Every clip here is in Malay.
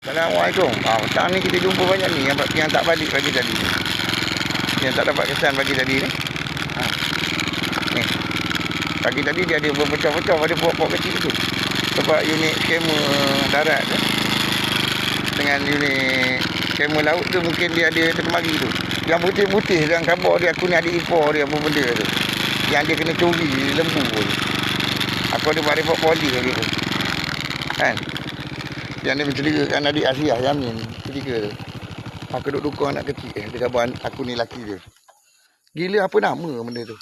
Assalamualaikum. Ah, petang ni kita jumpa banyak ni yang, yang tak balik pagi tadi. Yang tak dapat kesan pagi tadi ni. Ha. Ni. Pagi tadi dia ada berpecah-pecah pada pokok-pokok kecil tu. Sebab unit skema darat tu. Dengan unit skema laut tu mungkin dia ada terkemari tu. Yang putih-putih dalam khabar dia aku ni ada impor dia apa benda tu. Yang dia kena curi lembu tu. Aku ada pada pokok poli lagi tu. Kan? Yang dia mencelikakan adik Asiah Yamin. Ketiga. Tu Aku duduk dukung anak kecil. Eh, Dia kata aku ni laki dia. Gila apa nama benda tu?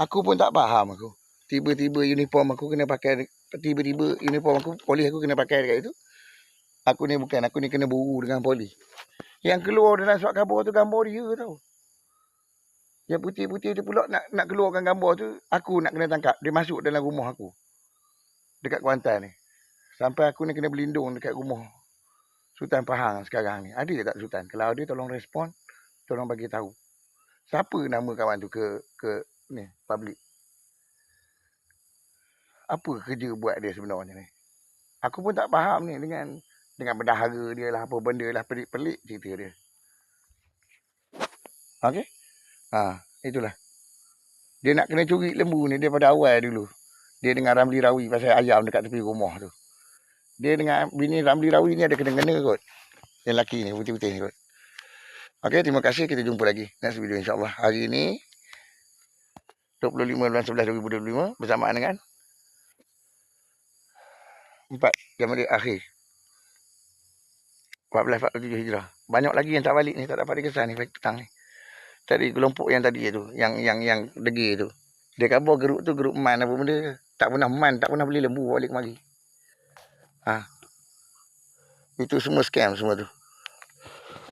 Aku pun tak faham aku. Tiba-tiba uniform aku kena pakai Tiba-tiba uniform aku Polis aku kena pakai dekat itu Aku ni bukan Aku ni kena buru dengan polis. Yang keluar dalam surat khabar tu Gambar dia tau. Yang putih-putih tu pula nak, nak keluarkan gambar tu Aku nak kena tangkap. Dia masuk dalam rumah aku. Dekat Kuantan ni Sampai aku ni kena berlindung dekat rumah Sultan Pahang sekarang ni. Ada tak Sultan? Kalau ada tolong respon, tolong bagi tahu. Siapa nama kawan tu ke ke ni public? Apa kerja buat dia sebenarnya ni? Aku pun tak faham ni dengan dengan bendahara dia lah apa benda lah pelik-pelik cerita dia. Okey? Ha, itulah. Dia nak kena curi lembu ni daripada awal dulu. Dia dengan Ramli Rawi pasal ayam dekat tepi rumah tu. Dia dengan bini Ramli Rawi ni ada kena-kena kot. Yang lelaki ni, putih-putih ni kot. Okey, terima kasih. Kita jumpa lagi next video insyaAllah. Hari ni, 25 bulan 11 2025 bersamaan dengan 4 Januari akhir. 1447 Hijrah. Banyak lagi yang tak balik ni, tak dapat dikesan ni petang ni. Tadi kelompok yang tadi tu, yang yang yang degil tu. Dia khabar geruk tu geruk man apa benda. Tak pernah man, tak pernah beli lembu balik kemari. Ha. Itu semua scam semua tu.